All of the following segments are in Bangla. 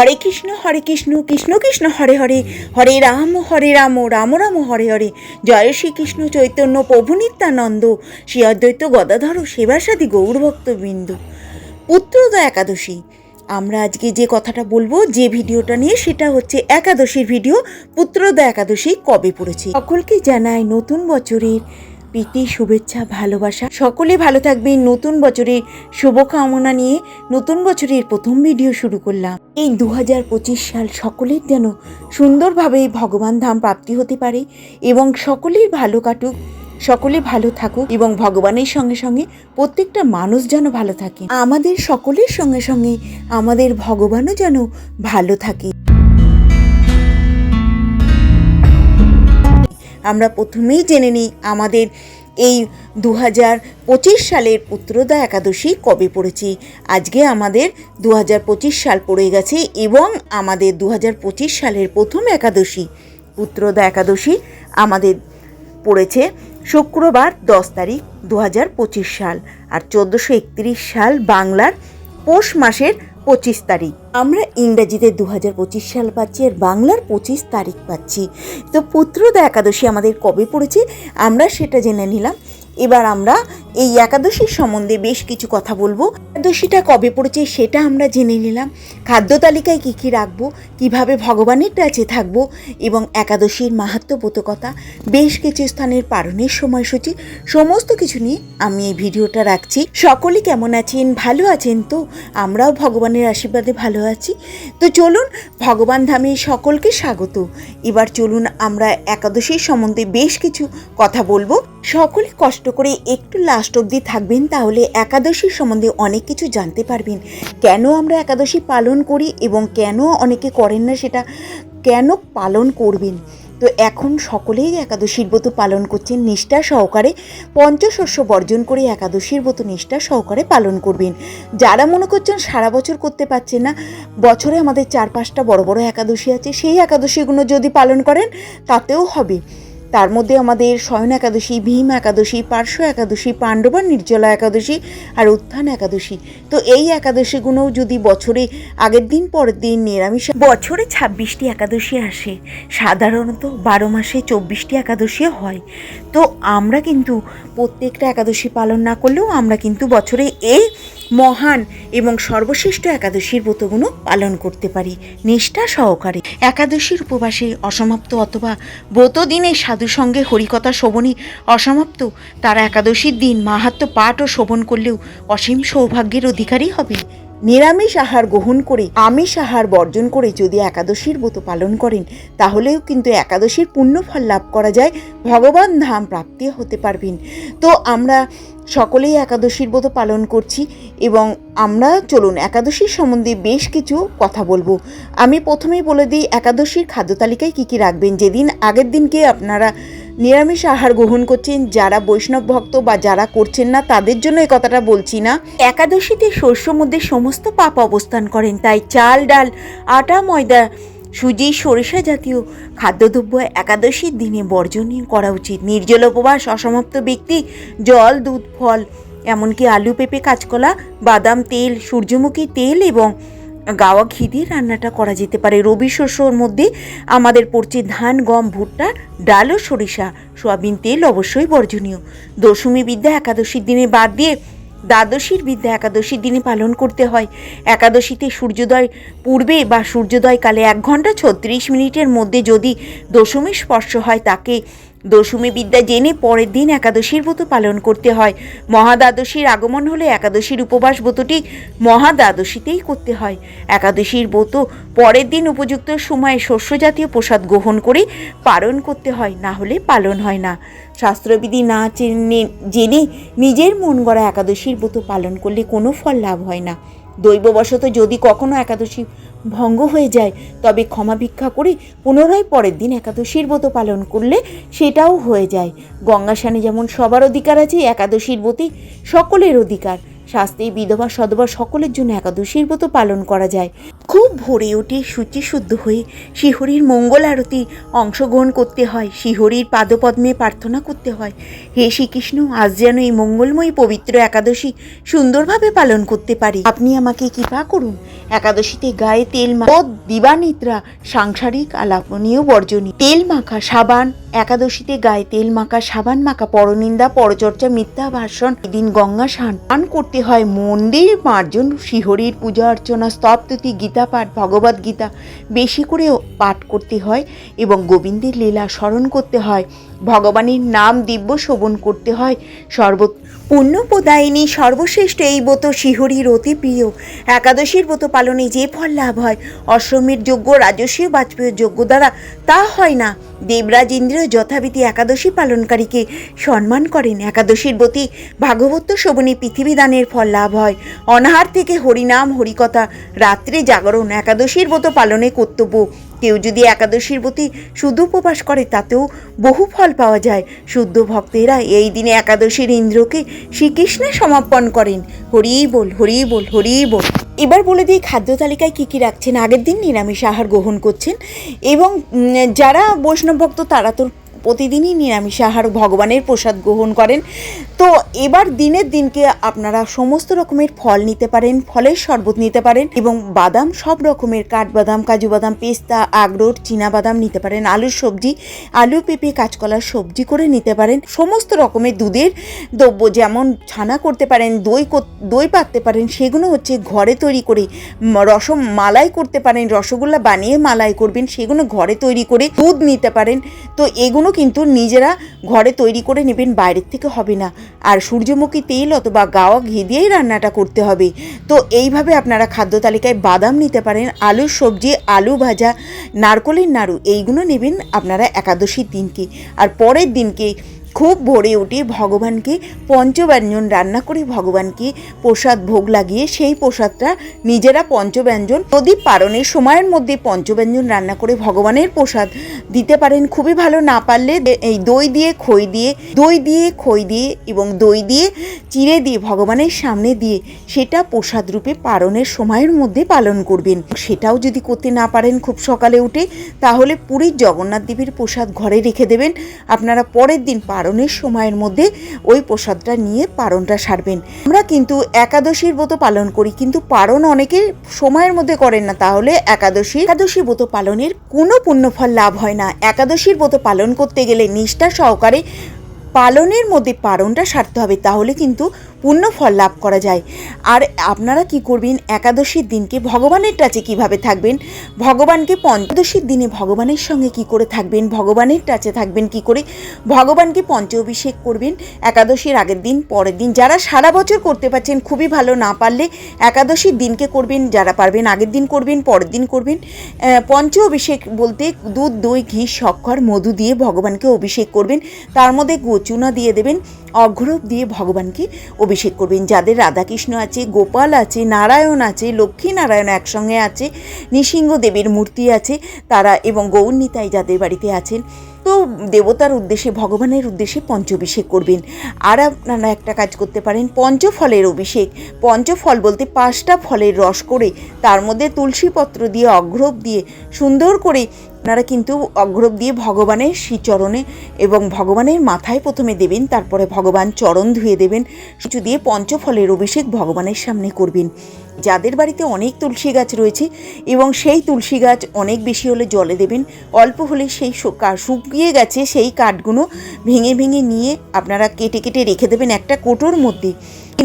হরে কৃষ্ণ হরে কৃষ্ণ কৃষ্ণ কৃষ্ণ, হরে হরে। হরে রাম হরে রাম রাম রাম, হরে হরে। জয় শ্রীকৃষ্ণ চৈতন্য প্রভু নিত্যানন্দ। শ্রী অদ্বৈত গদাধর সেবাসাদী গৌরভক্তবৃন্দ। পুত্রদা একাদশী। আমরা আজকে যে কথাটা বলব, যে ভিডিওটা নিয়ে, সেটা হচ্ছে একাদশীর ভিডিও। পুত্রদা একাদশী কবে পড়েছে? সকলকে জানাই নতুন বছরের প্রীতি, শুভেচ্ছা, ভালোবাসা। সকলে ভালো থাকবে নতুন বছরের শুভকামনা নিয়ে নতুন বছরের প্রথম ভিডিও শুরু করলাম। এই দু হাজার পঁচিশ সাল সকলের যেন সুন্দরভাবে ভগবান ধাম প্রাপ্তি হতে পারে এবং সকলের ভালো কাটুক, সকলে ভালো থাকুক এবং ভগবানের সঙ্গে সঙ্গে প্রত্যেকটা মানুষ যেন ভালো থাকে। আমাদের সকলের সঙ্গে সঙ্গে আমাদের ভগবানও যেন ভালো থাকে। আমরা প্রথমেই জেনে নিই আমাদের এই দু হাজার পঁচিশ সালের পুত্রদা একাদশী কবে পড়েছি। আজকে আমাদের দু হাজার পঁচিশ সাল পড়ে গেছে এবং আমাদের দু হাজার পঁচিশ সালের প্রথম একাদশী পুত্রদা একাদশী আমাদের পড়েছে শুক্রবার দশ তারিখ দু হাজার পঁচিশ সাল। আর চোদ্দোশো একত্রিশ সাল বাংলার পৌষ মাসের পঁচিশ তারিখ। আমরা ইংরেজিতে দু হাজার পঁচিশ সাল পাচ্ছি আর বাংলার পঁচিশ তারিখ পাচ্ছি। তো পুত্রদা একাদশী আমাদের কবে পড়েছে? আমরা সেটা জেনে নিলাম। এবার আমরা এই একাদশীর সম্বন্ধে বেশ কিছু কথা বলব। একাদশীটা কবে পড়েছে সেটা আমরা জেনে নিলাম। খাদ্য তালিকায় কী কী রাখব? কীভাবে ভগবানের কাছে থাকব? এবং একাদশীর মাহাত্মবোধকতা বেশ কিছু স্থানের পালনের সময়সূচি, সমস্ত কিছু নিয়ে আমি এই ভিডিওটা রাখছি। সকলে কেমন আছেন? ভালো আছেন তো? আমরাও ভগবানের আশীর্বাদে ভালো আছি। তো চলুন, ভগবান ধামে সকলকে স্বাগত। এবার চলুন আমরা একাদশীর সম্বন্ধে বেশ কিছু কথা বলব। সকলে কষ্ট করে একটু লাস্ট অবধি থাকবেন, তাহলে একাদশীর সম্বন্ধে অনেক কিছু জানতে পারবেন। কেন আমরা একাদশী পালন করি এবং কেন অনেকে করেন না সেটা কেন পালন করবেন? তো এখন সকলেই একাদশীর ব্রত পালন করছেন, নিষ্ঠা সহকারে পঞ্চশস্য বর্জন করে একাদশীর ব্রত নিষ্ঠা সহকারে পালন করবেন। যারা মনে করছেন সারা বছর করতে পারছেন না, বছরে আমাদের চার পাঁচটা বড় বড় একাদশী আছে, সেই একাদশীগুলো যদি পালন করেন, তাতেও হবে। তার মধ্যে আমাদের শয়ন একাদশী, ভীম একাদশী, পার্শ্ব একাদশী পাণ্ডবা নির্জলা একাদশী আর উত্থান একাদশী। তো এই একাদশীগুলোও যদি বছরে আগের দিন, পরের দিন নিরামিষ বছরে ছাব্বিশটি একাদশী আসে। সাধারণত বারো মাসে চব্বিশটি একাদশী হয়। তো আমরা কিন্তু প্রত্যেকটা একাদশী পালন না করলেও আমরা কিন্তু বছরে এই মহান এবং সর্বশ্রেষ্ঠ একাদশীর ব্রতগুলো পালন করতে পারি। নিষ্ঠা সহকারে একাদশীর উপবাসে অসমাপ্ত অথবা ব্রত দিনে সাধু সঙ্গে হরিকথা শোভনী অসমাপ্ত। তারা একাদশীর দিন মাহাত্ম পাঠ ও শোভন করলেও অসীম সৌভাগ্যের অধিকারী হবে। নিরামিষ আহার গ্রহণ করে, আমিষ আহার বর্জন করে যদি একাদশীর ব্রত পালন করেন, তাহলেও কিন্তু একাদশীর পুণ্যফল লাভ করা যায়। ভগবান ধাম প্রাপ্তি হতে পারবেন। তো আমরা সকলেই একাদশীর ব্রত পালন করছি এবং আমরা, চলুন, একাদশীর সম্বন্ধে বেশ কিছু কথা বলব। আমি প্রথমেই বলে দিই, একাদশীর খাদ্য তালিকায় কী কী রাখবেন? যেদিন আগের দিনকে আপনারা নিরামিষ আহার গ্রহণ করছেন, যারা বৈষ্ণব ভক্ত বা যারা করছেন না, তাদের জন্য এই কথাটা বলছি না। একাদশীতে শস্য মধ্যে সমস্ত পাপ অবস্থান করেন, তাই চাল, ডাল, আটা, ময়দা সুজি, সরিষা জাতীয় খাদ্যদ্রব্য একাদশীর দিনে বর্জনীয় করা উচিত। নির্জল উপবাস, অসমাপ্ত ব্যক্তি জল, দুধ, ফল, এমনকি আলু, পেঁপে, কাঁচকলা, বাদাম, তেল, সূর্যমুখী তেল এবং গাওয়া ঘি দিয়ে রান্নাটা করা যেতে পারে। রবি শস্যর মধ্যে আমাদের পড়ছে ধান, গম, ভুট্টা, ডাল ও সরিষা। সোয়াবিন তেল অবশ্যই বর্জনীয়। দশমী বিদ্যা একাদশীর দিনে বাদ দিয়ে দ্বাদশীর বিদ্যা একাদশীর দিনে পালন করতে হয়। একাদশীতে সূর্যোদয় পূর্বে বা সূর্যোদয়কালে এক ঘণ্টা ছত্রিশ মিনিটের মধ্যে যদি দশমী স্পর্শ হয়, তাকে দশমী বিদ্যা জেনে পরের দিন একাদশীর ব্রত পালন করতে হয়। মহাদ্বাদশীর আগমন হলে একাদশীর উপবাস ব্রতটি মহাদ্বাদশীতেই করতে হয়। একাদশীর ব্রত পরের দিন উপযুক্ত সময়ে শস্য জাতীয় প্রসাদ গ্রহণ করে পালন করতে হয়, না হলে পালন হয় না। শাস্ত্রবিধি না চেনে জেনে নিজের মন গড়া একাদশীর ব্রত পালন করলে কোনো ফল লাভ হয় না। দৈববশত যদি কখনো একাদশী ভঙ্গ হয়ে যায়। তবে ক্ষমা ভিক্ষা করে পুনরায় পরের দিন একাদশীর ব্রত পালন করলে সেটাও হয়ে যায়। গঙ্গাসানে যেমন সবার অধিকার আছে, একাদশীর ব্রতে সকলের অধিকার। শাস্তি বিধবা সধবা সকলের জন্য একাদশীর ব্রত পালন করা যায়। খুব ভোরে উঠে সূচি শুদ্ধ হয়ে শিহরির মঙ্গল আরতি অংশগ্রহণ করতে হয়। শিহরির পাদপদ্মে প্রার্থনা করতে হয়। হে শ্রীকৃষ্ণ, আজ যেন এই মঙ্গলময়ী পবিত্র একাদশী সুন্দরভাবে পালন করতে পারি। আপনি আমাকে কৃপা করুন। একাদশীতে গায়ে তেল পদ, দিবানিদ্রা, সাংসারিক আলাপনীয় বর্জনী, তেল মাখা সাবান, একাদশীতে গায়ে তেল মাখা সাবান মাখা পরনিন্দা, পরচর্চা, মিথ্যা ভাষণ, এদিন গঙ্গা স্নান করতে হয় মন্দির মার্জন, শিহরির পূজা অর্চনা স্তবতুতি গীতা পাঠ ভগবদ গীতা বেশি করে পাঠ করতে হয় এবং গোবিন্দের লীলা স্মরণ করতে হয়। ভগবানের নাম দিব্য শোভন করতে হয়। সর্ব পুণ্যপ্রদায়িনী সর্বশ্রেষ্ঠ এই ব্রত শিহরির অতি প্রিয়। একাদশীর ব্রত পালনে যে ফল লাভ হয় অশ্রমের যোগ্য রাজস্বীয় বাজপেয়ীর যোগ্য দ্বারা তা হয় না। দেবরাজ ইন্দ্র যথাবিধি একাদশী পালনকারীকে সম্মান করেন। একাদশীর প্রতি ভাগবত শোভনী পৃথিবী দানের ফল লাভ হয়। অনাহার থেকে হরিনাম, হরিকথা, রাত্রে জাগরণ। একাদশীর ব্রত পালনে কর্তব্য কেউ যদি একাদশীর প্রতি শুদ্ধ উপবাস করে, তাতেও বহু ফল পাওয়া যায়। শুদ্ধ ভক্তেরা এই দিনে একাদশীর ইন্দ্রকে শ্রীকৃষ্ণে সমাপন করেন। হরি বল হরি বল হরি বল। এবার বলে দিই, খাদ্য তালিকায় কী কী রাখছেন? আগের দিন নিরামিষ আহার গ্রহণ করছেন এবং যারা বৈষ্ণব ভক্ত, তারা তো প্রতিদিনই নিরামিষ আহার ভগবানের প্রসাদ গ্রহণ করেন। তো এবার দিনের দিনকে আপনারা সমস্ত রকমের ফল নিতে পারেন, ফলের শরবত নিতে পারেন এবং বাদাম, সব রকমের কাঠবাদাম কাজু বাদাম পেস্তা আখরোট বাদাম নিতে পারেন, আলুর সবজি, আলু, পেঁপে, কাঁচকলার সবজি করে নিতে পারেন। সমস্ত রকমের দুধের দ্রব্য যেমন ছানা করতে পারেন, দই দই পাততে পারেন, সেগুলো হচ্ছে ঘরে তৈরি করে রসম মালাই করতে পারেন, রসগোল্লা বানিয়ে মালাই করবেন, সেগুলো ঘরে তৈরি করে দুধ নিতে পারেন। তো এগুলো কিন্তু নিজেরা ঘরে তৈরি করে নেবেন, বাইরের থেকে হবে না। আর সূর্যমুখী তেল অথবা গাওয়া ঘি দিয়েই রান্নাটা করতে হবে। তো এইভাবে আপনারা খাদ্য তালিকায় বাদাম নিতে পারেন আলু সবজি, আলু ভাজা, নারকলের নাড়ু, এইগুলো নেবেন আপনারা একাদশীর দিনকে। আর পরের দিনকে খুব ভোরে উঠে ভগবানকে পঞ্চব্যঞ্জন রান্না করে ভগবানকে প্রসাদ ভোগ লাগিয়ে সেই প্রসাদটা নিজেরা পঞ্চব্যঞ্জন, যদি পারণের সময়ের মধ্যে পঞ্চব্যঞ্জন রান্না করে ভগবানের প্রসাদ দিতে পারেন, খুবই ভালো। না পারলে এই দই দিয়ে, খই দিয়ে, দই দিয়ে, খই দিয়ে এবং দই দিয়ে চিড়ে দিয়ে ভগবানের সামনে দিয়ে সেটা প্রসাদ রূপে পারণের সময়ের মধ্যে পালন করবেন। সেটাও যদি করতে না পারেন খুব সকালে উঠে, তাহলে পুরীর জগন্নাথ দেবীর প্রসাদ ঘরে রেখে দেবেন। আপনারা পরের দিন পারণের সময়ের মধ্যে ওই প্রসাদটা নিয়ে পারণটা সারবেন। আমরা কিন্তু একাদশীর ব্রত পালন করি, কিন্তু পারণ অনেকে সময়ের মধ্যে করেন না। তাহলে একাদশী একাদশী ব্রত পালনের কোনো পুণ্যফল লাভ হয় না। একাদশীর ব্রত পালন করতে গেলে নিষ্ঠা সহকারে পালনের মধ্যে পালনটা সারতে হবে, তাহলে কিন্তু পূর্ণ ফল লাভ করা যায়। আর আপনারা কি করবেন? একাদশীর দিনকে ভগবানের টাচে কীভাবে থাকবেন? ভগবানকে পঞ্চদশীর দিনে ভগবানের সঙ্গে কি করে থাকবেন? ভগবানের টাচে থাকবেন কি করে? ভগবানকে পঞ্চ অভিষেক করবেন, একাদশীর আগের দিন, পরের দিন। যারা সারা বছর করতে পারছেন, খুবই ভালো, না পারলে একাদশীর দিনকে করবেন, যারা পারবেন, আগের দিন করবেন, পরের দিন করবেন। পঞ্চ অভিষেক বলতে দুধ, দই, ঘি, শক্কর, মধু দিয়ে ভগবানকে অভিষেক করবেন। তার মধ্যে গোচুনা দিয়ে দেবেন অঘ্রব দিয়ে ভগবানকে অভিষেক করবেন। যাদের রাধাকৃষ্ণ আছে, গোপাল আছে, নারায়ণ আছে লক্ষ্মী নারায়ণ একসঙ্গে আছে, নৃসিংহ দেবীর মূর্তি আছে, তারা এবং গৌরনীতাই যাদের বাড়িতে আছেন, তো দেবতার উদ্দেশ্যে, ভগবানের উদ্দেশ্যে পঞ্চাভিষেক করবেন। আর আপনারা একটা কাজ করতে পারেন, পঞ্চফলের অভিষেক। পঞ্চফল বলতে পাঁচটা ফলের রস করে, তার মধ্যে তুলসীপত্র দিয়ে অঘ্রব দিয়ে সুন্দর করে আপনারা কিন্তু অঘ্রব দিয়ে ভগবানের শ্রীচরণে এবং ভগবানের মাথায় প্রথমে দেবেন, তারপরে ভগবান চরণ ধুয়ে দেবেন, কিছু দিয়ে পঞ্চফলের অভিষেক ভগবানের সামনে করবেন। যাদের বাড়িতে অনেক তুলসী গাছ রয়েছে এবং সেই তুলসী গাছ অনেক বেশি হলে জলে দেবেন, অল্প হলে সেই শুকিয়ে গেছে সেই কাঠগুলো ভেঙে ভেঙে নিয়ে আপনারা কেটে কেটে রেখে দেবেন একটা কোটোর মধ্যে।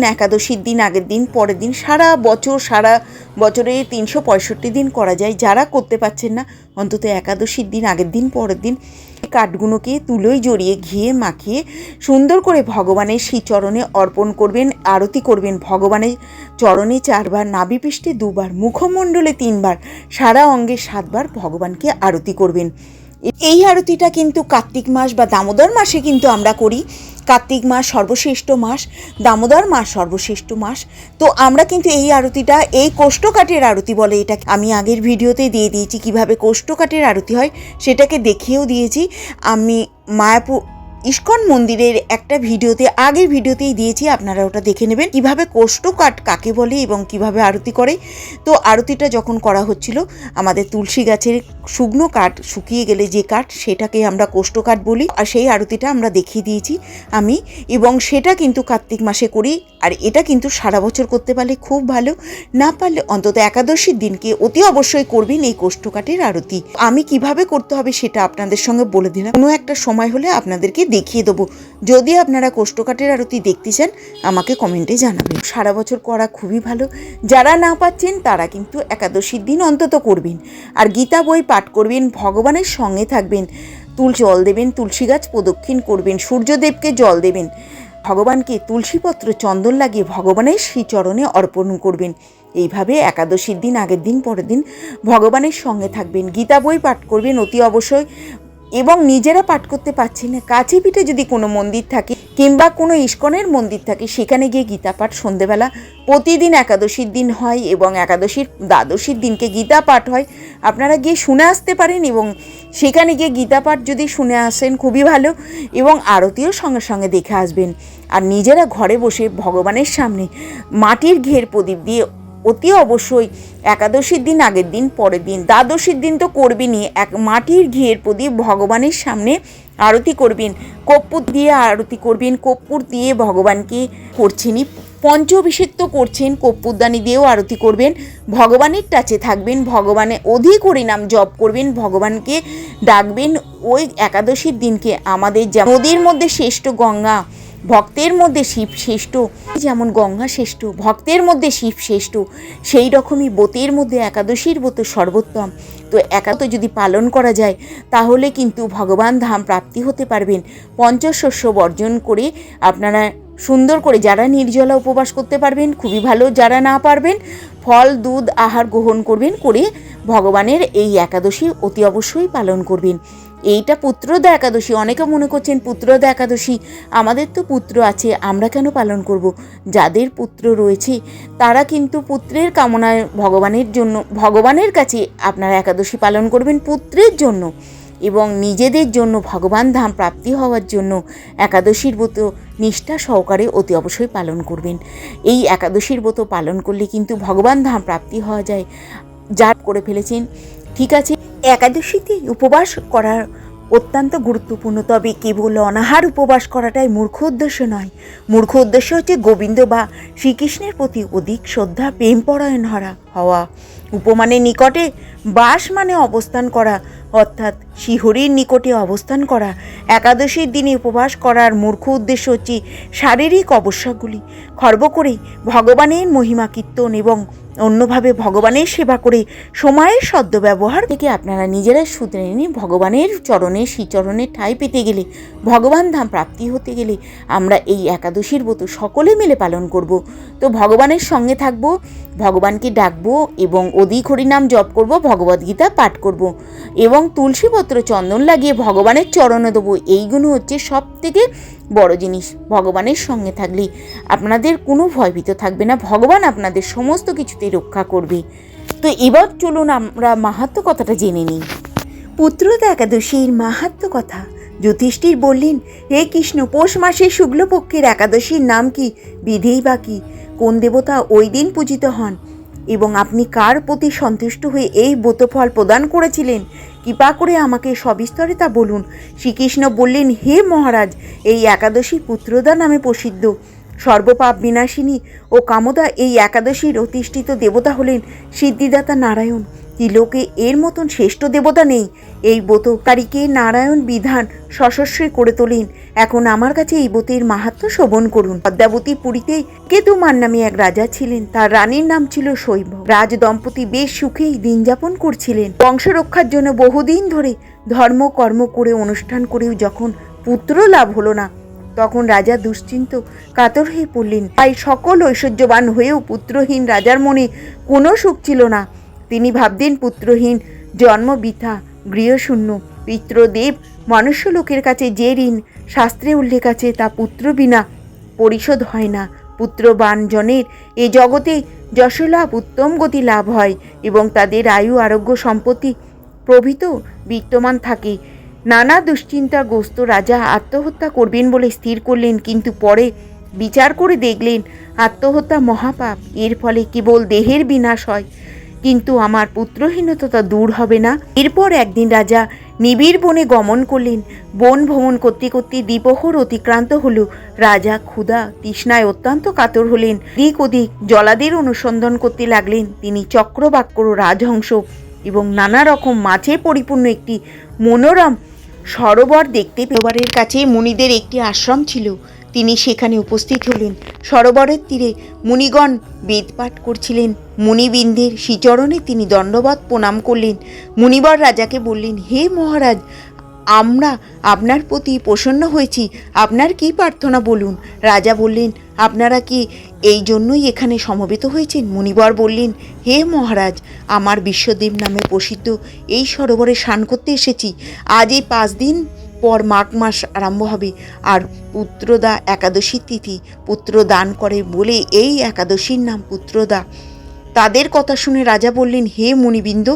একাদশীর দিন, আগের দিন, পরের দিন, সারা বছর, সারা বছরে তিনশো পঁয়ষট্টি দিন করা যায়। যারা করতে পারছেন না, অন্তত একাদশীর দিন, আগের দিন, পরের দিন কাঠগুলোকে তুলোয় জড়িয়ে ঘিয়ে মাখিয়ে সুন্দর করে ভগবানের শ্রীচরণে অর্পণ করবেন, আরতি করবেন। ভগবানের চরণে চারবার নাভিপৃষ্ঠে দুবার, মুখমণ্ডলে তিনবার, সারা অঙ্গে সাতবার ভগবানকে আরতি করবেন। এই আরতিটা কিন্তু কার্তিক মাস বা দামোদর মাসে কিন্তু আমরা করি। কার্তিক মাস সর্বশ্রেষ্ঠ মাস, দামোদর মাস সর্বশ্রেষ্ঠ মাস। তো আমরা কিন্তু এই আরতিটা, এই কোষ্ঠকাঠের আরতি বলে এটা আমি আগের ভিডিওতে দিয়ে দিয়েছি কীভাবে কোষ্ঠকাঠের আরতি হয়, সেটাকে দেখিয়েও দিয়েছি। আমি মায়াপুর ইস্কন মন্দিরের একটা ভিডিওতে, আগের ভিডিওতেই দিয়েছি, আপনারা ওটা দেখে নেবেন। কীভাবে কোষ্ঠকাঠ কাকে বলে এবং কীভাবে আরতি করে। তো আরতিটা যখন করা হচ্ছিল, আমাদের তুলসী গাছের শুকনো কাঠ শুকিয়ে গেলে যে কাঠ, সেটাকে আমরা কোষ্ঠকাঠ বলি। আর সেই আরতিটা আমরা দেখিয়ে দিয়েছি আমি। এবং সেটা কিন্তু কার্তিক মাসে করি, আর এটা কিন্তু সারা বছর করতে পারলে খুব ভালো। না পারলে অন্তত একাদশীর দিনকে অতি অবশ্যই করবেন এই কোষ্ঠকাঠের আরতি। আমি কীভাবে করতে হবে সেটা আপনাদের সঙ্গে বলে দিলাম। কোনো একটা সময় হলে আপনাদেরকে দেখিয়ে দেবো। যদি আপনারা কোষ্ঠকাঠের আরতি দেখতে চান, আমাকে কমেন্টে জানাবেন। সারা বছর করা খুবই ভালো। যারা না পাচ্ছেন, তারা কিন্তু একাদশীর দিন অন্তত করবেন। আর গীতা বই পাঠ করবেন, ভগবানের সঙ্গে থাকবেন। তুল জল দেবেন, তুলসী গাছ প্রদক্ষিণ করবেন, সূর্যদেবকে জল দেবেন। ভগবানকে তুলসীপত্র চন্দন লাগিয়ে ভগবানের শ্রীচরণে অর্পণ করবেন। এইভাবে একাদশীর দিন আগের দিন, পরের দিন ভগবানের সঙ্গে থাকবেন। গীতা বই পাঠ করবেন অতি অবশ্যই। এবং নিজেরা পাঠ করতে পারছি না। কাছে পিঠে যদি কোনো মন্দির থাকে কিংবা কোনো ইস্কনের মন্দির থাকে, সেখানে গিয়ে গীতা পাঠ সন্ধেবেলা, প্রতিদিন একাদশীর দিন হয় এবং একাদশীর দ্বাদশীর দিনকে গীতা পাঠ হয়। আপনারা গিয়ে শুনে আসতে পারেন এবং সেখানে গিয়ে গীতা পাঠ যদি শুনে আসেন খুবই ভালো এবং আরতিও সঙ্গে সঙ্গে দেখে আসবেন। আর নিজেরা ঘরে বসে ভগবানের সামনে মাটির ঘের প্রদীপ দিয়ে অতি অবশ্যই একাদশীর দিন আগের দিন, পরের দিন। দ্বাদশীর দিন তো করবেনই এক মাটির ঘিয়ের প্রদীপ ভগবানের সামনে আরতি করবেন। কর্পূর দিয়ে আরতি করবেন। কর্পূর দিয়ে ভগবানকে করছেনই। পঞ্চঅভিষেক তো করছেন। কর্পূরদানি দিয়েও আরতি করবেন। ভগবানের টাচে থাকবেন। ভগবানের অধিক নাম জপ করবেন। ভগবানকে ডাকবেন। ওই একাদশীর দিনকে আমাদের যা নদীর মধ্যে শ্রেষ্ঠ গঙ্গা ভক্তের মধ্যে শিব শ্রেষ্ঠ, যেমন গঙ্গা শ্রেষ্ঠ, ভক্তের মধ্যে শিব শ্রেষ্ঠ, সেই রকমই ব্রতের মধ্যে একাদশীর ব্রত সর্বোত্তম। তো একাত যদি পালন করা যায়, তাহলে কিন্তু ভগবান ধাম প্রাপ্তি হতে পারবেন। পঞ্চশস্য বর্জন করে আপনারা সুন্দর করে যারা নির্জলা উপবাস করতে পারবেন, খুবই ভালো যারা না পারবেন, ফল, দুধ, আহার গ্রহণ করবেন, করে ভগবানের এই একাদশী অতি অবশ্যই পালন করবেন। এইটা পুত্রদা একাদশী। অনেকে মনে করছেন পুত্রদা একাদশী। আমাদের তো পুত্র আছে, আমরা কেন পালন করব? যাদের পুত্র রয়েছে, তারা কিন্তু পুত্রের কামনায় ভগবানের জন্য, ভগবানের কাছে আপনারা একাদশী পালন করবেন পুত্রের জন্য। এবং নিজেদের জন্য ভগবান ধাম প্রাপ্তি হওয়ার জন্য একাদশীর ব্রত নিষ্ঠা সহকারে অতি অবশ্যই পালন করবেন। এই একাদশীর ব্রত পালন করলে কিন্তু ভগবান ধাম প্রাপ্তি হওয়া যায়। যা করে ফেলেছেন, ঠিক আছে একাদশীতে উপবাস করার অত্যন্ত গুরুত্বপূর্ণ। তবে কেবল অনাহার উপবাস করাটাই মূর্খ উদ্দেশ্য নয়। মূর্খ উদ্দেশ্য হচ্ছে গোবিন্দ বা শ্রীকৃষ্ণের প্রতি অধিক শ্রদ্ধা, প্রেম পরায়ণ হরা হওয়া। উপমানের নিকটে বাস মানে অবস্থান করা। অর্থাৎ শিহরির নিকটে অবস্থান করা একাদশীর দিনে উপবাস করার মূর্খ উদ্দেশ্য হচ্ছে শারীরিক অবস্যাগুলি। খর্ব করে ভগবানের মহিমা কীর্তন এবং অন্যভাবে ভগবানের সেবা করে সময়ের সদ্ব্যবহার থেকে আপনারা নিজেরাই শুধরে নিন, ভগবানের চরণে শ্রীচরণের ঠাঁই পেতে গেলে, ভগবান ধাম প্রাপ্তি হতে গেলে আমরা এই একাদশীর ব্রত সকলে মিলে পালন করব। তো ভগবানের সঙ্গে থাকব ভগবানকে ডাকবো এবং অধিক হরিনাম জপ করব ভগবদ্গীতা পাঠ করব এবং তুলসীপত্র চন্দন লাগিয়ে ভগবানের চরণে দেবো, এইগুলো হচ্ছে সব থেকে বড় জিনিস, ভগবানের সঙ্গে থাকলে। আপনাদের কোনো ভয়ভীত থাকবে না, ভগবান আপনাদের সমস্ত কিছুতেই রক্ষা করবে। তো এবার চলুন আমরা মাহাত্ম কথাটা জেনে নিই। পুত্রদা একাদশীর মাহাত্ম কথা। যুধিষ্ঠির বললেন, হে কৃষ্ণ, পৌষ মাসের শুক্লপক্ষের একাদশীর নাম কি? বিধেই বা কি? কোন দেবতা ওই দিন পূজিত হন? এবং আপনি কার প্রতি সন্তুষ্ট হয়ে এই ব্রতফল প্রদান করেছিলেন? কৃপা করে আমাকে সবিস্তরে তা বলুন। শ্রীকৃষ্ণ বললেন, হে মহারাজ, এই একাদশী পুত্রদা নামে প্রসিদ্ধ। সর্বপাপ বিনাশিনী ও কামদা এই একাদশীর অতিষ্ঠিত দেবতা হলেন সিদ্ধিদাতা নারায়ণ। ত্রিলোকে এর মতন শ্রেষ্ঠ দেবতা নেই। এই ব্রতকারীকে নারায়ণ বিধান সশস্ত্রে করে তোলেন। এখন আমার কাছে এই ব্রতের মাহাত্ম শোভন করুন। পদ্মাবতী পুরীতে কেতুমান নামে এক রাজা ছিলেন। তার রানীর নাম ছিল শৈব রাজ দম্পতি বেশ সুখেই দিন যাপন করছিলেন। বংশ রক্ষার জন্য বহুদিন ধরে ধর্ম, কর্ম করে অনুষ্ঠান করেও যখন পুত্র লাভ হলো না, তখন রাজা দুশ্চিন্ত, কাতর হয়ে পড়লেন। তাই সকল ঐশ্বর্যবান হয়েও পুত্রহীন রাজার মনে কোনো সুখ ছিল না। তিনি ভাবতেন পুত্রহীন জন্ম বৃথা গৃহশূন্য, পিতৃদেব মনুষ্য লোকের কাছে যে ঋণ, শাস্ত্রে উল্লেখ আছে, তা পুত্র বিনা পরিশোধ হয় না। পুত্রবান জনের এ জগতে যশলাভ উত্তম গতি লাভ হয় এবং তাদের আয়ু, আরোগ্য, সম্পত্তি প্রভৃত বিত্তমান থাকে। নানা দুশ্চিন্তাগ্রস্ত রাজা আত্মহত্যা করবেন বলে স্থির করলেন, কিন্তু পরে বিচার করে দেখলেন, আত্মহত্যা মহাপাপ। এর ফলে কেবল দেহের বিনাশ হয়। কিন্তু আমার পুত্রহীনতা দূর হবে না। এরপর একদিন রাজা নিবিড় বনে গমন করলেন। বন ভ্রমণ করতে করতে দ্বিপ্রহর অতিক্রান্ত হলো। রাজা ক্ষুধা তৃষ্ণায় অত্যন্ত কাতর হলেন। দিক ওদিক জলাদের অনুসন্ধান করতে লাগলেন। তিনি চক্রবাক্য রাজহংস এবং নানা রকম মাছে পরিপূর্ণ একটি মনোরম সরোবর দেখতে পেবারের কাছে মুনিদের একটি আশ্রম ছিল। তিনি সেখানে উপস্থিত হলেন। সরোবরের তীরে মুনিগণ বেদপাঠ করছিলেন। মুনিবৃন্দের শ্রীচরণে তিনি দণ্ডবাদ প্রণাম করলেন। মুনিবর রাজাকে বললেন, হে মহারাজ, আমরা আপনার প্রতি প্রসন্ন হয়েছি। আপনার কি প্রার্থনা বলুন? রাজা বললেন, আপনারা কি এই জন্যই এখানে সমবেত হয়েছেন? মুনিবর বললেন, হে মহারাজ, আমার বিশ্বদেব নামে প্রসিদ্ধ এই সরোবরে স্নান করতে এসেছি। আজ এই পাঁচ দিন পর মাঘ মাস আরম্ভ হবে। আর পুত্রদা একাদশী তিথি পুত্র দান করে বলে এই একাদশীর নাম পুত্রদা। তাদের কথা শুনে রাজা বললেন, হে মুনিবৃন্দ,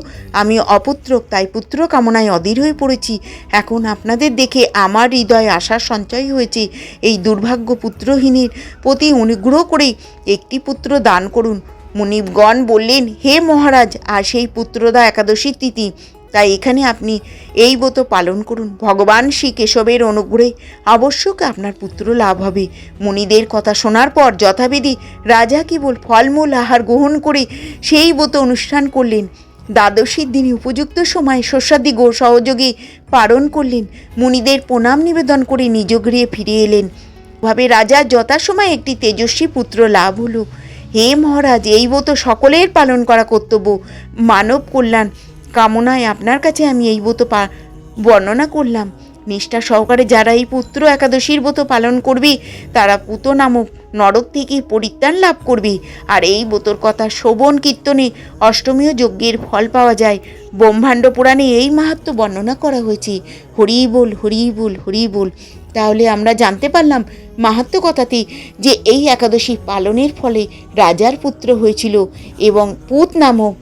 আমি অপুত্রক তাই পুত্র কামনায় অধীর হয়ে পড়েছি। এখন আপনাদের দেখে আমার হৃদয়ে আশার সঞ্চয় হয়েছে। এই দুর্ভাগ্য পুত্রহীনের প্রতি অনুগ্রহ করে একটি পুত্র দান করুন। মুনিবগণ বললেন, হে মহারাজ, আর সেই পুত্রদা একাদশীর তিথি তাই এখানে আপনি এই ব্রত পালন করুন। ভগবান শ্রী কেশবের অনুগ্রহে অবশ্যক আপনার পুত্র লাভ হবে। মুনিদের কথা শোনার পর যথাবিধি রাজা কেবল ফলমূল আহার গ্রহণ করে সেই ব্রত অনুষ্ঠান করলেন। দ্বাদশীর দিনে উপযুক্ত সময় শস্যাদি গো সহযোগে পালন করলেন। মুনিদের প্রণাম নিবেদন করে নিজ গৃহে ফিরে এলেন। ভাবে রাজা যথাসময় একটি তেজস্বী পুত্র লাভ হলো। হে মহারাজ, এই ব্রত সকলের পালন করা কর্তব্য। মানব কল্যাণ কামনায় আপনার কাছে আমি এই ব্রত পা বর্ণনা করলাম। নিষ্ঠা সহকারে যারা এই পুত্র একাদশীর ব্রত পালন করবে, তারা পুত নামক নরক থেকে পরিত্রাণ লাভ করবে। আর এই ব্রতর কথা শোভন কীর্তনে অষ্টমীয় যজ্ঞের ফল পাওয়া যায়। ব্রহ্মাণ্ড পুরাণে এই মাহাত্ম বর্ণনা করা হয়েছে। হরি বল হরি বল হরি বল। তাহলে আমরা জানতে পারলাম মাহাত্ম কথাতে যে এই একাদশী পালনের ফলে রাজার পুত্র হয়েছিল এবং পুত নামক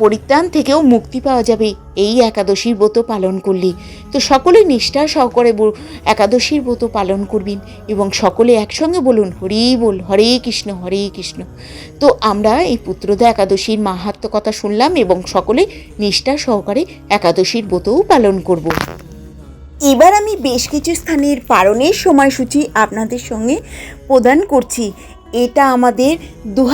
পরিত্রাণ থেকেও মুক্তি পাওয়া যাবে, এই একাদশীর ব্রত পালন করলে। তো সকলে নিষ্ঠা সহকারে একাদশীর ব্রত পালন করবেন এবং সকলে একসঙ্গে বলুন, হরি বল, হরে কৃষ্ণ হরে কৃষ্ণ। তো আমরা এই পুত্রদা একাদশীর মাহাত্ম কথা শুনলাম এবং সকলে নিষ্ঠা সহকারে একাদশীর ব্রতও পালন করব। এবার আমি বেশ কিছু স্থানের পালনের সময়সূচি আপনাদের সঙ্গে প্রদান করছি। এটা আমাদের দু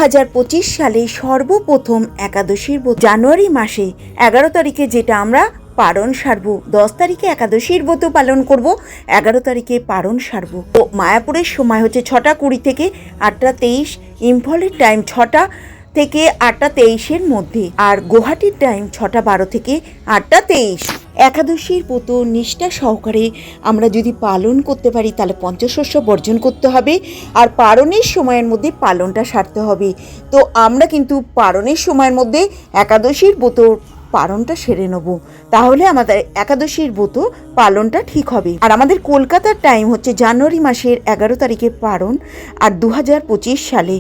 সালে সর্বপ্রথম একাদশীর। জানুয়ারি মাসে এগারো তারিখে যেটা আমরা পারণ সারব, দশ তারিখে একাদশীর ব্রত পালন করব, এগারো তারিখে পারণ সারব তো মায়াপুরের সময় হচ্ছে ছটা কুড়ি থেকে আটটা তেইশ, ইম্ফলের টাইম ছটা থেকে আটটা তেইশের মধ্যে আর গুয়াহাটির টাইম ছটা বারো থেকে আটটা তেইশ। একাদশীর ব্রত নিষ্ঠা সহকারে আমরা যদি পালন করতে পারি, তাহলে পঞ্চশস্য বর্জন করতে হবে আর পারণের সময়ের মধ্যে পালনটা সারতে হবে। তো আমরা কিন্তু পারণের সময়ের মধ্যে একাদশীর ব্রত পালনটা সেরে নেব। তাহলে আমাদের একাদশীর ব্রত পালনটা ঠিক হবে। আর আমাদের কলকাতার টাইম হচ্ছে জানুয়ারি মাসের এগারো তারিখে পালন আর দু হাজার পঁচিশ সালে।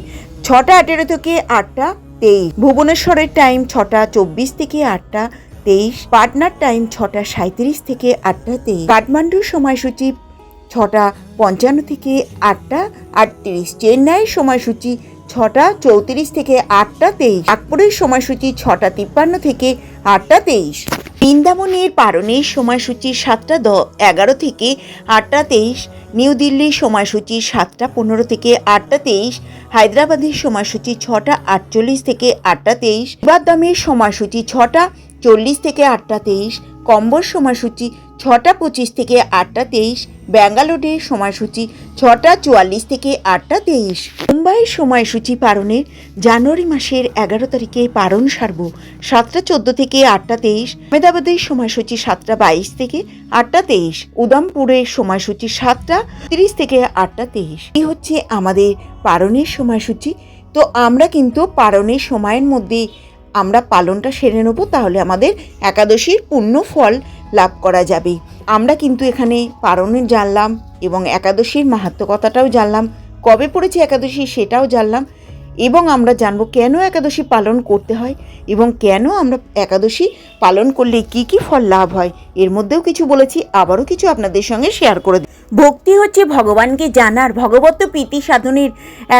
ছটা আঠেরো থেকে আটটা তেইশ। ভুবনেশ্বরের টাইম ছটা চব্বিশ থেকে আটটা তেইশ। পাটনার টাইম ছটা সাঁত্রিশ থেকে আটটা তেইশ। কাঠমান্ডুর সময়সূচি ছটা পঞ্চান্ন থেকে আটটা আটত্রিশ। চেন্নাইয়ের সময়সূচি ছটা চৌত্রিশ থেকে আটটা তেইশ। নাগপুরের সময়সূচি ছটা তিপ্পান্ন থেকে আটটা তেইশ। বৃন্দাবনের পারণের সময়সূচি সাতটা দ এগারো থেকে আটটা তেইশ। নিউ দিল্লির সময়সূচি সাতটা পনেরো থেকে আটটা তেইশ। হায়দ্রাবাদের সময়সূচি ছটা আটচল্লিশ থেকে আটটা তেইশ। বাদামের সময়সূচি ছটা চল্লিশ থেকে আটটা তেইশ। কম্বর সময়সূচি ছটা পঁচিশ থেকে আটটা তেইশ ব্যাঙ্গালোরের সময়সূচি ছটা চুয়াল্লিশ থেকে আটটা তেইশ। মুম্বাইয়ের সময়সূচি পালনের জানুয়ারি মাসের এগারো তারিখে পালন সারব। সাতটা চোদ্দ থেকে আটটা তেইশ, আহমেদাবাদের সময়সূচি সাতটা বাইশ থেকে আটটা তেইশ উদামপুরের সময়সূচি সাতটা তিরিশ থেকে আটটা তেইশ। এই হচ্ছে আমাদের পালনের সময়সূচি। তো আমরা কিন্তু পালনের সময়ের মধ্যে আমরা পালনটা সেরে নেব, তাহলে আমাদের একাদশীর পূর্ণ ফল লাভ করা যাবে। আমরা কিন্তু এখানে পারণের জানলাম এবং একাদশীর মাহাত্ম কথাটাও জানলাম। কবে পড়েছে একাদশী সেটাও জানলাম এবং আমরা জানব কেন একাদশী পালন করতে হয় এবং কেন আমরা একাদশী পালন করলে কি কি ফল লাভ হয়। এর মধ্যেও কিছু বলেছি, আবারও কিছু আপনাদের সঙ্গে শেয়ার করে দিই ভক্তি হচ্ছে ভগবানকে জানার, ভগবত প্রীতি সাধনের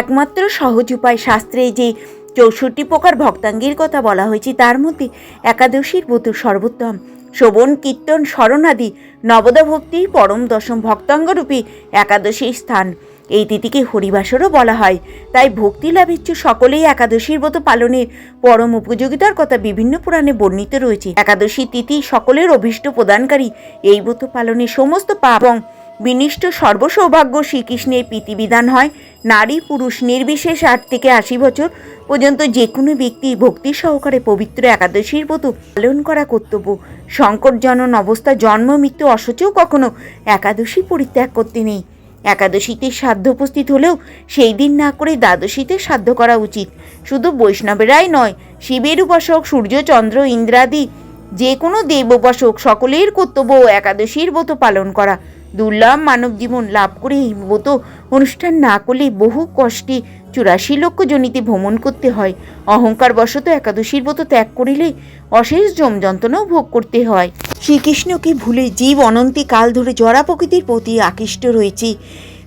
একমাত্র সহজ উপায়। শাস্ত্রে যে চৌষট্টি প্রকার ভক্তাঙ্গের কথা বলা হয়েছে, তার মধ্যে একাদশীর ব্রত সর্বোত্তম। শ্রবণ, কীর্তন স্মরণাদি নবদা ভক্তি পরম দশম ভক্তাঙ্গরূপী একাদশীর স্থান। এই তিথিকে হরিবাসরও বলা হয়। তাই ভক্তি লাভেচ্ছ সকলেই একাদশীর ব্রত পালনের পরম উপযোগিতার কথা বিভিন্ন পুরাণে বর্ণিত রয়েছে। একাদশী তিথি সকলের অভীষ্ট প্রদানকারী। এই ব্রত পালনের সমস্ত পাপ বিনিষ্ট সর্বসৌভাগ্য শ্রীকৃষ্ণের প্রীতিবিধান হয়। নারী পুরুষ নির্বিশেষ আট থেকে আশি বছর পর্যন্ত যে কোনো ব্যক্তি ভক্তি সহকারে পবিত্র একাদশীর ব্রত পালন করা কর্তব্য। সংকটজনন অবস্থা জন্ম, মৃত্যু অসচেও কখনো একাদশী পরিত্যাগ করতে নেই। একাদশীতে সাধ্য উপস্থিত হলেও সেই দিন না করে দ্বাদশীতে সাধ্য করা উচিত। শুধু বৈষ্ণবেরাই নয়, শিবের উপাসক, সূর্য, চন্দ্র, ইন্দ্রাদি যে কোনো দেব উপাসক সকলের কর্তব্য একাদশীর ব্রত পালন করা। দুর্লভ মানব জীবন লাভ করে এই অনুষ্ঠান না করলে বহু কষ্টে চুরাশি লক্ষ জনিতে ভ্রমণ করতে হয়। অহংকার বশত একাদশীর ব্রত ত্যাগ করিলে অশেষ জম যন্ত্রণাও ভোগ করতে হয়। শ্রীকৃষ্ণকে ভুলে জীব অনন্তি কাল ধরে জরা প্রকৃতির প্রতি আকৃষ্ট রয়েছে।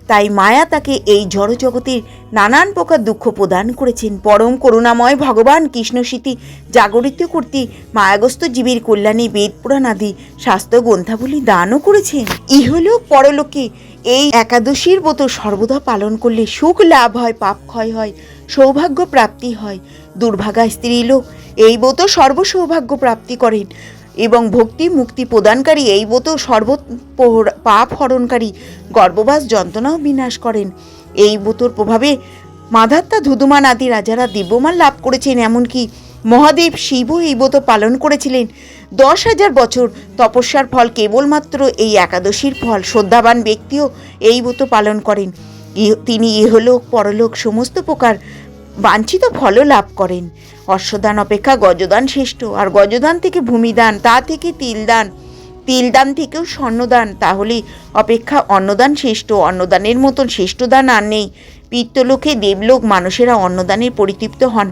তাই মায়া তাকে এই জড়জগতের নানান প্রকার দুঃখ প্রদান করেছেন। পরম করুণাময় ভগবান কৃষ্ণ স্মৃতি জাগরিত করতে মায়াগ্রস্ত জীবের কল্যাণে বেদ পুরাণ আদি শাস্ত্র গ্রন্থাবলী দানও করেছেন। ইহলোক পরলোকে এই একাদশীর মতো সর্বদা পালন করলে সুখ লাভ হয়, পাপ ক্ষয় হয়, সৌভাগ্য প্রাপ্তি হয়। দুর্ভাগা স্ত্রীলোক এই ব্রত সর্বসৌভাগ্য প্রাপ্তি করেন। এবং ভক্তি মুক্তি প্রদানকারী এই ব্রত সর্ব পাপ হরণকারী গর্ভবাস যন্ত্রণাও বিনাশ করেন। এই ব্রতর প্রভাবে মাধাত্তা ধুধুমান আদি রাজারা দিব্যমান লাভ করেছেন, এমনকি মহাদেব শিবও এই ব্রত পালন করেছিলেন। দশ হাজার বছর তপস্যার ফল কেবলমাত্র এই একাদশীর ফল। শ্রদ্ধাবান ব্যক্তিও এই ব্রত পালন করেন। তিনি ইহলোক, পরলোক সমস্ত প্রকার বাঞ্ছিত ফলও লাভ করেন। অশ্বদান অপেক্ষা গজদান শ্রেষ্ঠ, আর গজদান থেকে ভূমিদান, তা থেকে তিলদান। তিলদান থেকেও স্বর্ণদান তাহলে অপেক্ষা অন্নদান শ্রেষ্ঠ, অন্নদানের মতন শ্রেষ্ঠ দান আর নেই। পিত্তলোকে দেবলোক, মানুষেরা অন্নদানের পরিতৃপ্ত হন।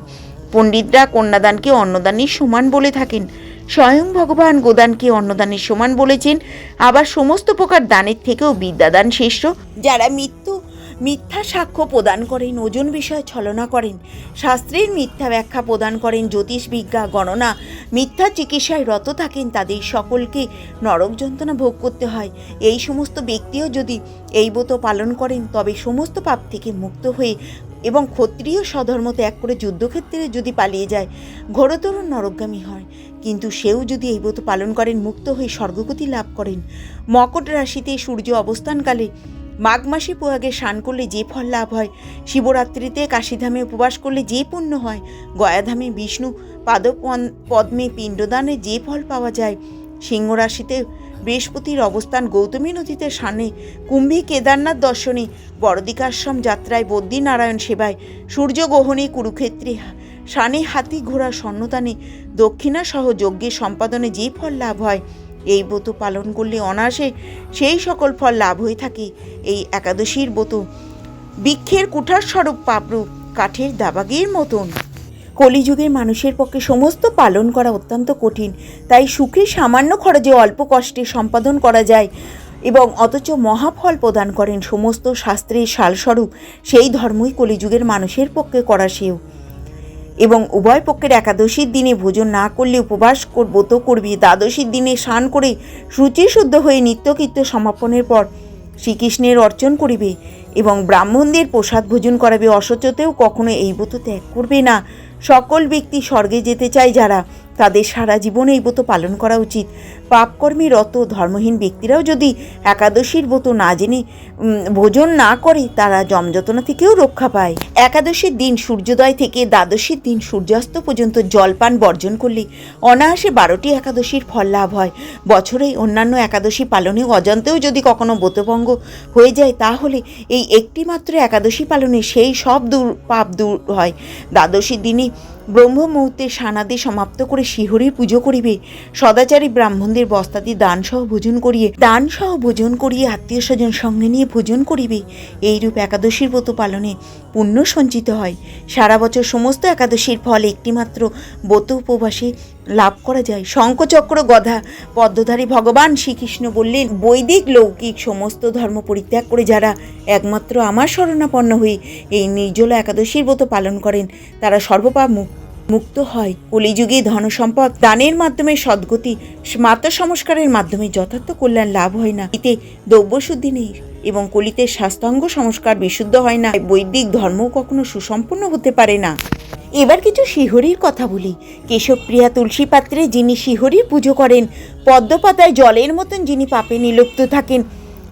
পণ্ডিতরা কন্যাদানকে অন্নদানের সমান বলে থাকেন। স্বয়ং ভগবান গোদানকে অন্নদানের সমান বলেছেন। আবার সমস্ত প্রকার দানের থেকেও বিদ্যাদান শ্রেষ্ঠ। যারা মৃত্যু মিথ্যা সাক্ষ্য প্রদান করেন, ওজন বিষয়ে ছলনা করেন, শাস্ত্রের মিথ্যা ব্যাখ্যা প্রদান করেন, জ্যোতিষ বিজ্ঞা, গণনা, মিথ্যা চিকিৎসায় রত থাকেন, তাদের সকলকে নরক যন্ত্রণা ভোগ করতে হয়। এই সমস্ত ব্যক্তিও যদি এই ব্রত পালন করেন, তবে সমস্ত পাপ থেকে মুক্ত হয়ে এবং ক্ষত্রিয় স্বধর্ম ত্যাগ করে যুদ্ধক্ষেত্রে যদি পালিয়ে যায় ঘোরতর নরকগামী হয়। কিন্তু সেও যদি এই ব্রত পালন করেন, মুক্ত হয়ে স্বর্গগতি লাভ করেন। মকট রাশিতে সূর্য অবস্থানকালে মাঘ মাসে পোয়াগে স্নান করলে যে ফল লাভ হয়। শিবরাত্রিতে কাশীধামে উপবাস করলে যে পুণ্য হয়। গয়াধামে বিষ্ণু পাদ পদ্মে পিণ্ডদানে যে ফল পাওয়া যায়। সিংহ রাশিতে বৃহস্পতির অবস্থান গৌতমী নদীতে সানে কুম্ভী কেদারনাথ দর্শনে। বড়দিকাশ্রম যাত্রায় বদ্রীনারায়ণ সেবায়। সূর্যগ্রহণে কুরুক্ষেত্রে সানে হাতি ঘোড়া স্বর্ণদানে। দক্ষিণা সহ যজ্ঞের সম্পাদনে যে ফল লাভ হয়। এই ব্রত পালন করলে অনায়াসে সেই সকল ফল লাভ হয়ে থাকে। এই একাদশীর ব্রত বৃক্ষের কুঠার স্বরূপ পাপরূপ, কাঠের দাবাগের মতন। কলিযুগের মানুষের পক্ষে সমস্ত পালন করা অত্যন্ত কঠিন, তাই সুখে সামান্য খরচে অল্প কষ্টে সম্পাদন করা যায় এবং অথচ মহাফল প্রদান করেন সমস্ত শাস্ত্রের সালস্বরূপ, সেই ধর্মই কলিযুগের মানুষের পক্ষে করা সেও। এবং উভয় পক্ষের একাদশীর দিনে ভোজন না করলে উপবাস করব তো করবি। দ্বাদশীর দিনে স্নান করে শুচিশুদ্ধ হয়ে নিত্যকৃত্য সমাপনের পর শ্রীকৃষ্ণের অর্চন করিবে এবং ব্রাহ্মণদের প্রসাদ ভোজন করাবে। অসচতেও কখনো এই ব্রত ত্যাগ করবে না। সকল ব্যক্তি স্বর্গে যেতে চায় যারা, তাদের সারা জীবন এই ব্রত পালন করা উচিত। পাপকর্মে রত ধর্মহীন ব্যক্তিরাও যদি একাদশীর ব্রত না জেনে ভোজন না করে, তারা জমযতনা থেকেও রক্ষা পায়। একাদশীর দিন সূর্যোদয় থেকে দ্বাদশীর দিন সূর্যাস্ত পর্যন্ত জলপান বর্জন করলে অনায়াসে বারোটি একাদশীর ফল লাভ হয়। বছরে অন্যান্য একাদশী পালনে অজান্তেও যদি কখনো ব্রতভঙ্গ হয়ে যায়, তাহলে এই একটি মাত্র একাদশী পালনে সেই সব দূর, পাপ দূর হয়। দ্বাদশীর দিনে ব্রহ্ম মুহূর্তে সানাদি সমাপ্ত করে শিহরির পুজো করিবে। সদাচারী ব্রাহ্মণদের বস্তাদি দানসহ ভোজন করিয়ে, দানসহ ভোজন করিয়ে আত্মীয় স্বজন সঙ্গে নিয়ে ভোজন করিবে। এইরূপ একাদশীর ব্রত পালনে পুণ্য সঞ্চিত হয়। সারা বছর সমস্ত একাদশীর ফল একটিমাত্র ব্রত উপবাসে লাভ করা যায়। শঙ্খচক্র গধা পদ্মধারী ভগবান শ্রীকৃষ্ণ বললেন, বৈদিক, লৌকিক সমস্ত ধর্ম পরিত্যাগ করে যারা একমাত্র আমার শরণাপন্ন হয়ে এই নির্জলা একাদশীর ব্রত পালন করেন, তারা সর্বপাপ মুক্ত মুক্ত হয়। কলিযুগে ধনসম্পদ দানের মাধ্যমে সদ্গতি, মাতা সংস্কারের মাধ্যমে যথার্থ কল্যাণ লাভ হয় না। এতে দ্রব্যশুদ্ধি নেই এবং কলিতে স্বাস্থ্যাঙ্গ সংস্কার বিশুদ্ধ হয় না। বৈদিক ধর্ম কখনো সুসম্পন্ন হতে পারে না। এবার কিছু শিহরির কথা বলি। কেশবপ্রিয়া তুলসী পাত্রে যিনি শিহরির পুজো করেন, পদ্মপাতায় জলের মতন যিনি পাপে নিলুপ্ত থাকেন,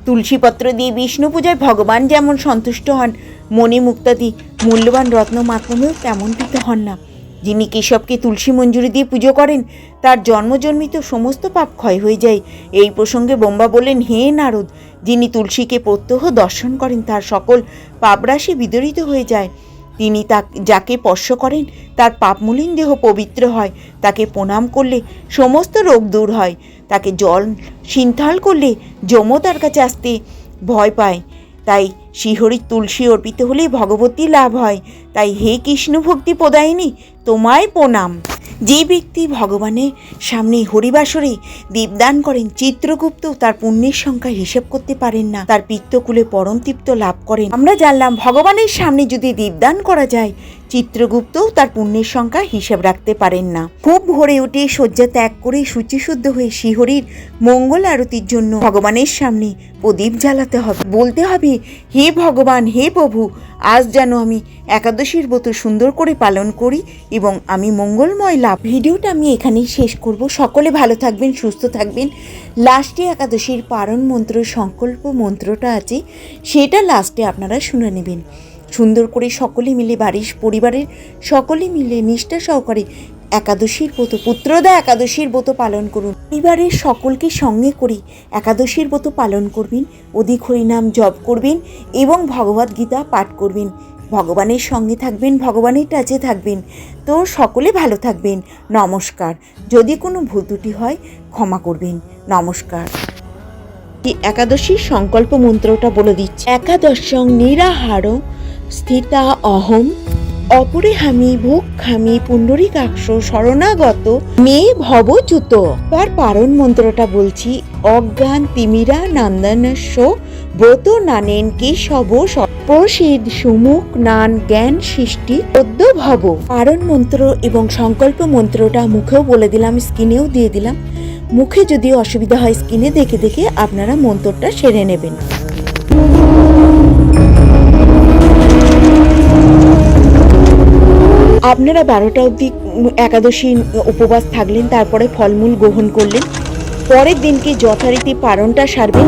তুলসীপত্র দিয়ে বিষ্ণু পূজায় ভগবান যেমন সন্তুষ্ট হন মণি মুক্তাদি মূল্যবান রত্ন মাধ্যমেও তেমন দিতে হন না। যিনি কেশবকে তুলসী মঞ্জুরি দিয়ে পুজো করেন, তার জন্মজন্মিত সমস্ত পাপ ক্ষয় হয়ে যায়। এই প্রসঙ্গে বোম্বা বললেন, হে নারদ, যিনি তুলসীকে প্রত্যহ দর্শন করেন, তার সকল পাপরাশি বিদরিত হয়ে যায়। তিনি তা যাকে স্পর্শ করেন, তার পাপমূলিন দেহ পবিত্র হয়। তাকে প্রণাম করলে সমস্ত রোগ দূর হয়। তাকে জল, সিন্থাল করলে যমও তার কাছে আসতে ভয় পায়। তাই শিহরির তুলসী অর্পিত হলে ভগবতী লাভ হয়। তাই হে কৃষ্ণ ভক্তি প্রদায়িনী তোমায় প্রণাম। যে ব্যক্তি ভগবানের সামনে হরিবাসরে দীপদান করেন, চিত্রগুপ্ত তার পুণ্যের সংখ্যা হিসেব করতে পারেন না, তার পিত্তকুলে পরম তৃপ্ত লাভ করেন। আমরা জানলাম ভগবানের সামনে যদি দীপদান করা যায় চিত্রগুপ্তও তার পুণ্যের সংখ্যা হিসেব রাখতে পারেন না। খুব ভোরে উঠে শয্যা ত্যাগ করে শুচিশুদ্ধ হয়ে শিহরির মঙ্গল আরতির জন্য ভগবানের সামনে প্রদীপ জ্বালাতে হবে। বলতে হবে, হে ভগবান, হে প্রভু, আজ যেন আমি একাদশীর ব্রত সুন্দর করে পালন করি এবং আমি মঙ্গলময় লাভ। ভিডিওটা আমি এখানেই শেষ করব। সকলে ভালো থাকবেন, সুস্থ থাকবেন। লাস্টে একাদশীর পারণ মন্ত্র, সংকল্প মন্ত্রটা আছে, সেটা লাস্টে আপনারা শুনে নেবেন। সুন্দর করে সকলে মিলে, বাড়ির পরিবারের সকলে মিলে নিষ্ঠা সহকারে একাদশীর ব্রত, পুত্রদা একাদশীর ব্রত পালন করুন। পরিবারের সকলকে সঙ্গে করে একাদশীর ব্রত পালন করবেন, অধিক হরিনাম জপ করবেন এবং ভগবদ্ গীতা পাঠ করবেন। ভগবানের সঙ্গে থাকবেন, ভগবানের টাচে থাকবেন। তো সকলে ভালো থাকবেন। নমস্কার। যদি কোনো ভুল ত্রুটি হয়, ক্ষমা করবেন। নমস্কার। একাদশীর সংকল্প মন্ত্রটা বলে দিচ্ছি। একাদশং নিরাহার স্থিতা অহম অপরে হামি ভোগ খামি পুণ্ডরিকাক্ষ শরণাগত মেয়ে ভবচ্যুত তার পারণ মন্ত্রটা বলছি, অজ্ঞান তিমিরা নন্দনস্য ব্রত নানেন কেশব প্রসিদ সুমুখ নান জ্ঞান সৃষ্টি পদ্য ভব। পারণ মন্ত্র এবং সংকল্প মন্ত্রটা মুখেও বলে দিলাম, স্কিনেও দিয়ে দিলাম। মুখে যদি অসুবিধা হয়, স্কিনে দেখে দেখে আপনারা মন্ত্রটা সেরে নেবেন। আপনারা বারোটা অবধি একাদশী উপবাস থাকলেন, তারপরে ফলমূল গ্রহণ করলেন। পরের দিনকে যথারীতি পারণটা সারবেন।